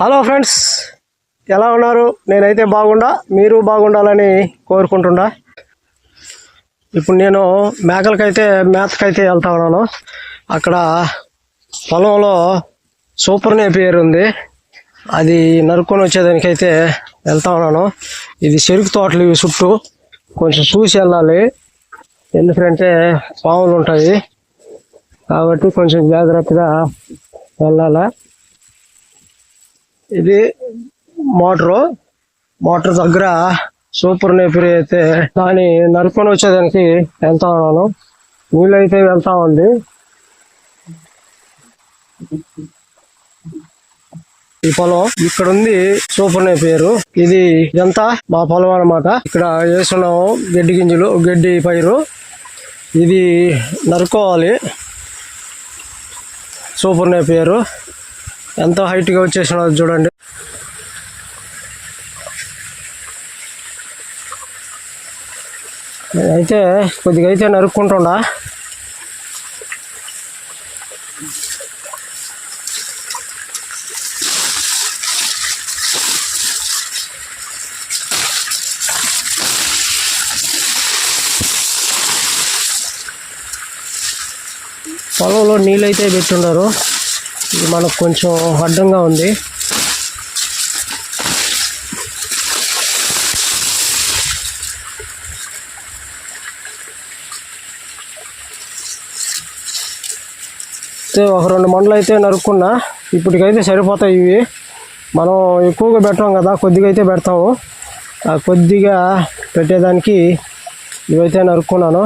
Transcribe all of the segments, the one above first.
Hello friends ఎలా ఉన్నారు? నేనైతే బాగుండా. మీరు బాగుండాలని కోరుకుంటున్నా. ఇప్పుడు నేను మేకలకైతే మేతకైతే వెళ్తా ఉన్నాను. అక్కడ పొలంలో సూపర్ నేపియర్ ఉంది. అది నరుక్కొని వచ్చేదానికైతే వెళ్తా ఉన్నాను. ఇది చెరుకు తోటలు ఇవి చుట్టూ. కొంచెం చూసి వెళ్ళాలి. ఎందుకంటే పాములు ఉంటాయి. కాబట్టి కొంచెం జాగ్రత్తగా వెళ్ళాలా? ఇది మోటరు. మోటార్ దగ్గర సూపర్ నేపిరి అయితే దాన్ని నరుకొని వచ్చేదానికి వెళ్తా ఉన్నాను. నీళ్ళు అయితే వెళ్తా ఉంది. ఈ పొలం ఇక్కడ ఉంది సూపర్ పేరు ఇది ఇదంతా మా పొలం అన్నమాట. ఇక్కడ వేస్తున్నాము గడ్డి గింజలు గడ్డి పైరు. ఇది నరుకోవాలి సూపర్ పేరు ఎంత హైట్గా వచ్చేసినా చూడండి. అయితే కొద్దిగా అయితే నరుక్కుంటుండా. పొలంలో నీళ్ళు అయితే పెట్టున్నారు. ఇది మనకు కొంచెం అడ్డంగా ఉంది. అయితే ఒక రెండు మండలు అయితే నరుక్కున్నా ఇప్పటికైతే సరిపోతాయి ఇవి. మనం ఎక్కువగా పెట్టాం కదా కొద్దిగా అయితే పెడతాము. కొద్దిగా పెట్టేదానికి ఇవైతే నరుక్కున్నాను.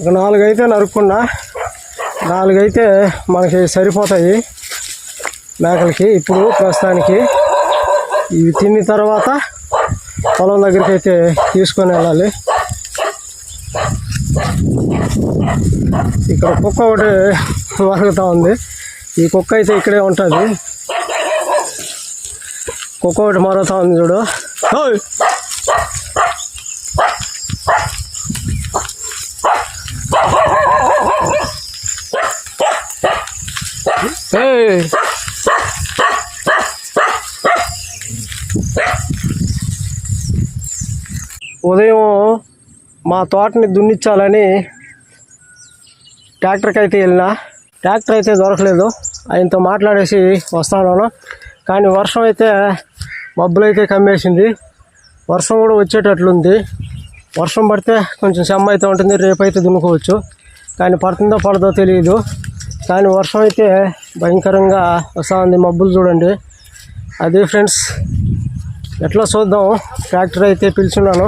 ఒక నాలుగైతే నరుక్కున్నా. నాలుగైతే మనకి సరిపోతాయి మేకలకి. ఇప్పుడు ప్రస్తుతానికి ఇవి తిన్న తర్వాత పొలం దగ్గరికి అయితే తీసుకొని వెళ్ళాలి. ఇక్కడ కుక్క ఒకటి మరుగుతూ ఉంది. ఈ కుక్క అయితే ఇక్కడే ఉంటుంది. కుక్క ఒకటి మరుగుతూ ఉంది చూడు. ఉదయం మా తోటని దున్నిచ్చాలని ట్రాక్టర్కి అయితే వెళ్ళినా. ట్రాక్టర్ అయితే దొరకలేదు. ఆయనతో మాట్లాడేసి వస్తాను కానీ వర్షం అయితే మబ్బులు అయితే కమ్మేసింది. వర్షం కూడా వచ్చేటట్లుంది. వర్షం పడితే కొంచెం సెమ్మ అయితే ఉంటుంది. రేపైతే దున్నుకోవచ్చు. కానీ పడుతుందో పడదో తెలియదు. కానీ వర్షం అయితే భయంకరంగా వస్తూ ఉంది మబ్బులు చూడండి. అదే ఫ్రెండ్స్ ఎట్లా చూద్దాం. ట్రాక్టర్ అయితే పిలుచున్నాను.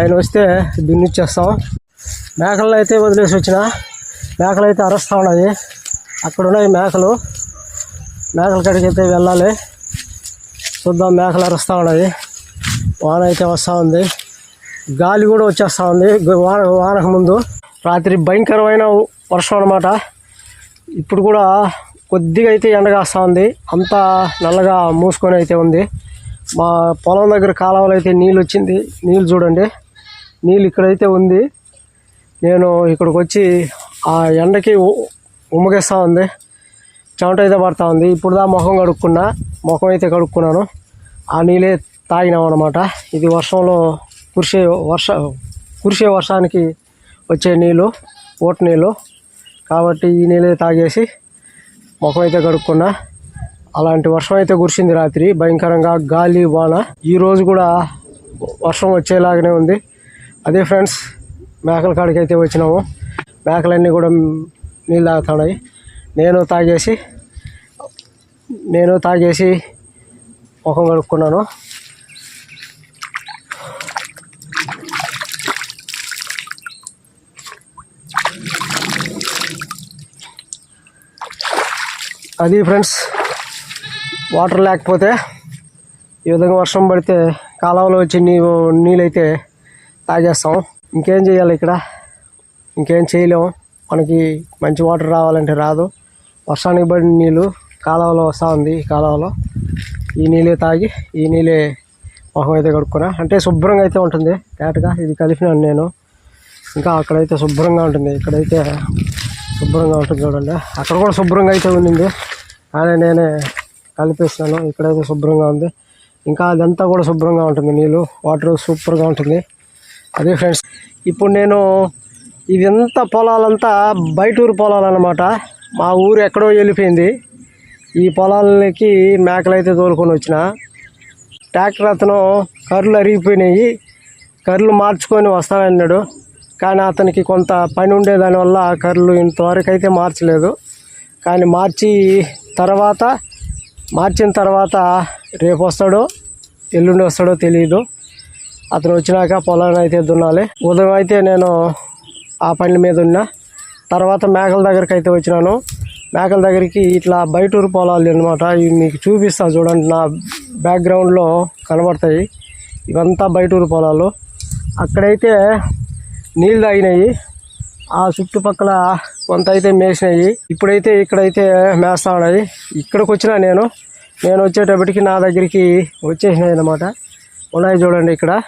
ఆయన వస్తే దున్నిచ్చేస్తాం మేకలను అయితే వదిలేసి వచ్చిన. మేకలు అయితే అరుస్తూ ఉన్నాయి. అక్కడ ఉన్నాయి మేకలు. మేకల కాడికి అయితే వెళ్ళాలి. చూద్దాం మేకలు అరుస్తూ ఉన్నాయి. వాన అయితే వస్తూ ఉంది. గాలి కూడా వచ్చేస్తూ ఉంది. వాన వానకు ముందు. రాత్రి భయంకరమైన వర్షం అనమాట ఇప్పుడు కూడా కొద్దిగా అయితే ఎండ కాస్తూ ఉంది అంతా నల్లగా మూసుకొని అయితే ఉంది. మా పొలం దగ్గర కాలువలో అయితే నీళ్ళు వచ్చింది నీళ్ళు చూడండి. నీళ్ళు ఇక్కడైతే ఉంది. నేను ఇక్కడికి వచ్చి ఆ ఎండకి ఉమ్మగేస్తూ ఉంది. చెమట అయితే పడతా ఉంది. ఇప్పుడు దా ముఖం కడుక్కున్నా. ముఖం అయితే కడుక్కున్నాను. ఆ నీళ్ళే తాగినాం అనమాట ఇది వర్షంలో కురిసే వర్ష కురిసే వర్షానికి వచ్చే నీళ్ళు ఓట నీళ్ళు. కాబట్టి ఈ నీళ్ళే తాగేసి ముఖం అయితే కడుక్కున్నా. అలాంటి వర్షం అయితే కురిసింది రాత్రి. భయంకరంగా గాలి వాన. ఈ రోజు కూడా వర్షం వచ్చేలాగానే ఉంది. అదే ఫ్రెండ్స్ మేకల కాడికి అయితే వచ్చినాము. మేకలన్నీ కూడా నీళ్ళు తాగుతున్నాయి. నేను తాగేసి నేను తాగేసి ముఖం కడుక్కున్నాను. అది ఫ్రెండ్స్ వాటర్ లేకపోతే ఈ విధంగా వర్షం పడితే కాలువలో వచ్చి నీ నీళ్ళైతే తాగేస్తాం. ఇంకేం చేయాలి ఇక్కడ? ఇంకేం చేయలేము. మనకి మంచి వాటర్ రావాలంటే రాదు. వర్షానికి పడిన నీళ్ళు కాలువలో వస్తూ ఉంది ఈ కాలువలో ఈ నీళ్ళే తాగి ఈ నీళ్ళే మొహం అయితే కడుక్కున్నా. అంటే శుభ్రంగా అయితే ఉంటుంది. తేటగా ఇది కలిపినాను నేను. ఇంకా అక్కడైతే శుభ్రంగా ఉంటుంది. ఇక్కడైతే శుభ్రంగా ఉంటుంది చూడండి. అక్కడ కూడా శుభ్రంగా అయితే ఉండింది. కానీ నేనే కలిపేస్తాను ఇక్కడైతే శుభ్రంగా ఉంది. ఇంకా అదంతా కూడా శుభ్రంగా ఉంటుంది. నీళ్ళు వాటర్ సూపర్గా ఉంటుంది. అదే ఫ్రెండ్స్ ఇప్పుడు నేను ఇదంతా పొలాలంతా బయట ఊరు మా ఊరు ఎక్కడో వెళ్ళిపోయింది. ఈ పొలాలకి మేకలు అయితే తోలుకొని వచ్చిన. ట్రాక్టర్ అతను కర్రలు అరిగిపోయినాయి. కర్రలు మార్చుకొని వస్తానన్నాడు. కానీ అతనికి కొంత పని ఉండే దానివల్ల కర్రలు ఇంతవరకు అయితే మార్చలేదు. కానీ మార్చి తర్వాత మార్చిన తర్వాత రేపు వస్తాడో ఎల్లుండి వస్తాడో తెలియదు అతను వచ్చినాక పొలాన్ని అయితే దున్నాలి. ఉదయం అయితే నేను ఆ పని మీద ఉన్నా. తర్వాత మేకల దగ్గరికి అయితే వచ్చినాను. మేకల దగ్గరికి ఇట్లా బయట ఊరు పొలాలు అనమాట ఇవి మీకు చూపిస్తా చూడండి. నా బ్యాక్గ్రౌండ్లో కనబడతాయి. ఇవంతా బయట ఊరు పొలాలు. అక్కడైతే నీళ్ళు తాగినాయి. ఆ చుట్టుపక్కల కొంత అయితే మేసినాయి. ఇప్పుడైతే ఇక్కడైతే మేస్తా ఉన్నది. ఇక్కడికి వచ్చినా నేను. నేను వచ్చేటప్పటికి నా దగ్గరికి వచ్చేసినాయి అనమాట ఉన్నాయి చూడండి ఇక్కడ.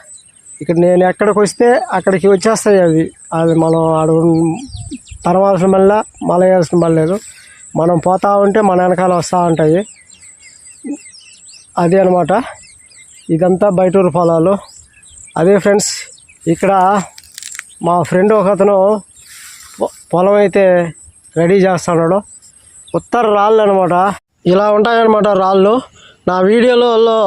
ఇక్కడ నేను ఎక్కడికి వస్తే అక్కడికి వచ్చేస్తాయి అవి. అది మనం అడుగు తరవాల్సిన మళ్ళీ మళ్ళీ వేయాల్సిన మనం పోతా ఉంటే మన వెనకాల వస్తూ ఉంటాయి. అదే అనమాట ఇదంతా బయటూరు పొలాలు. అదే ఫ్రెండ్స్ ఇక్కడ మా ఫ్రెండ్ ఒక అతను పొలం అయితే రెడీ చేస్తున్నాడు ఉత్తర రాళ్ళు అనమాట ఇలా ఉంటాయన్నమాట రాళ్ళు. నా వీడియోలలో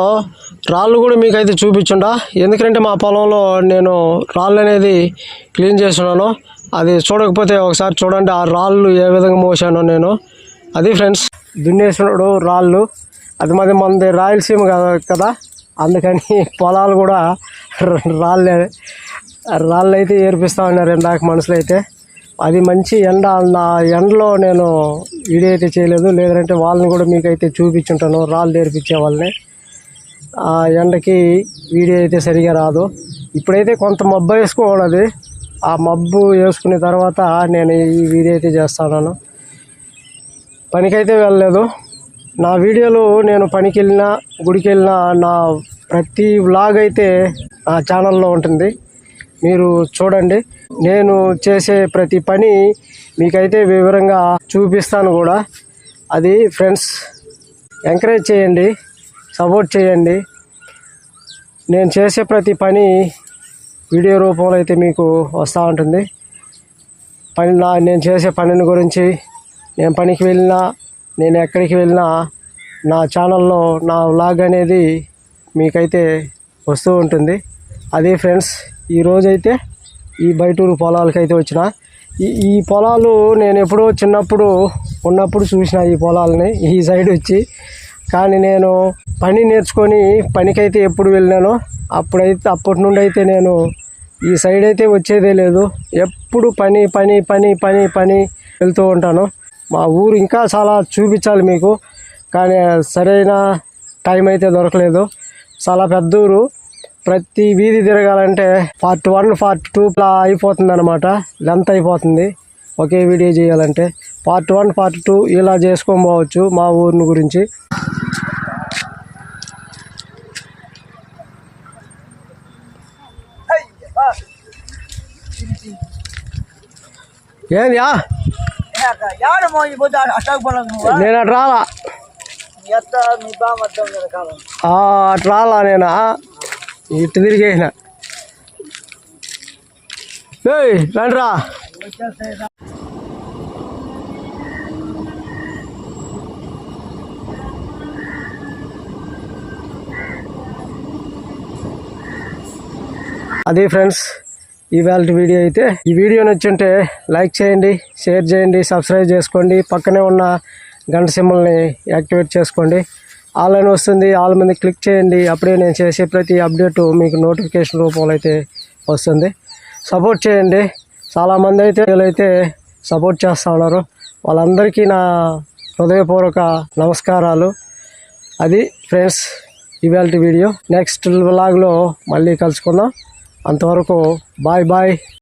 రాళ్ళు కూడా మీకు అయితే చూపించుండా. ఎందుకంటే మా పొలంలో నేను రాళ్ళు అనేది క్లీన్ చేస్తున్నాను. అది చూడకపోతే ఒకసారి చూడండి ఆ రాళ్ళు ఏ విధంగా మోసానో నేను. అది ఫ్రెండ్స్ దున్నేసినాడు రాళ్ళు. అది మరి మనది రాయలసీమ కదా- కదా. అందుకని పొలాలు కూడా రాళ్ళే రాళ్ళు అయితే ఏర్పిస్తూ ఉన్నారు ఇందాక మనుషులు అయితే. అది మంచి ఎండ నా ఎండలో నేను వీడియో అయితే చేయలేదు. లేదంటే వాళ్ళని కూడా మీకైతే చూపించుంటాను. రాళ్ళు నేర్పించే వాళ్ళని. ఆ ఎండకి వీడియో అయితే సరిగా రాదు. ఇప్పుడైతే కొంత మబ్బు వేసుకోవాలి ఆ మబ్బు వేసుకున్న తర్వాత నేను ఈ వీడియో అయితే చేస్తాను. పనికైతే వెళ్ళలేదు. నా వీడియోలు నేను పనికి వెళ్ళినా గుడికి వెళ్ళినా నా ప్రతి వ్లాగ్ అయితే నా ఛానల్లో ఉంటుంది. మీరు చూడండి. నేను చేసే ప్రతి పని మీకైతే వివరంగా చూపిస్తాను కూడా. అది ఫ్రెండ్స్ ఎంకరేజ్ చేయండి సపోర్ట్ చేయండి. నేను చేసే ప్రతి పని వీడియో రూపంలో అయితే మీకు వస్తూ ఉంటుంది. పని నా నేను చేసే పనిని గురించి నేను పనికి వెళ్ళినా నేను ఎక్కడికి వెళ్ళినా నా ఛానల్లో నా వ్లాగ్ అనేది మీకైతే వస్తూ ఉంటుంది. అదే ఫ్రెండ్స్ ఈరోజైతే ఈ బయటూరు పొలాలకి అయితే వచ్చిన. ఈ ఈ పొలాలు నేను ఎప్పుడో చిన్నప్పుడు ఉన్నప్పుడు చూసిన ఈ పొలాలని ఈ సైడ్ వచ్చి. కానీ నేను పని నేర్చుకొని పనికైతే ఎప్పుడు వెళ్ళినానో అప్పుడైతే అప్పటి నుండి అయితే నేను ఈ సైడ్ అయితే వచ్చేదే లేదు. ఎప్పుడు పని పని పని పని పని వెళ్తూ ఉంటాను. మా ఊరు ఇంకా చాలా చూపించాలి మీకు. కానీ సరైన టైం అయితే దొరకలేదు. చాలా పెద్ద ఊరు. ప్రతి వీధి తిరగాలంటే పార్ట్ వన్ పార్ట్ టూ అయిపోతుంది అనమాట లెంత్ అయిపోతుంది. ఒకే వీడియో చేయాలంటే పార్ట్ వన్ పార్ట్ టూ ఇలా చేసుకొని పోవచ్చు మా ఊరిని గురించి. ఏందియా నేను అట్రాలా అట్రాలా నేనా ఇటు తిరిగేసిన. ఏయ్ రండిరా. అది ఫ్రెండ్స్ ఇవాళ వీడియో అయితే. ఈ వీడియో నచ్చుంటే లైక్ చేయండి షేర్ చేయండి సబ్స్క్రైబ్ చేసుకోండి. పక్కనే ఉన్న గంట సింబల్ని యాక్టివేట్ చేసుకోండి. ఆల్ అని వస్తుంది ఆల్ మీద క్లిక్ చేయండి. అప్పుడే నేను చేసే ప్రతి అప్డేట్ మీకు నోటిఫికేషన్ రూపంలో అయితే వస్తుంది. సపోర్ట్ చేయండి. చాలామంది అయితే వీళ్ళైతే సపోర్ట్ చేస్తూ ఉన్నారు. వాళ్ళందరికీ నా హృదయపూర్వక నమస్కారాలు. అది ఫ్రెండ్స్ ఇవాళ వీడియో. నెక్స్ట్ బ్లాగ్లో మళ్ళీ కలుసుకుందాం. అంతవరకు బాయ్ బాయ్.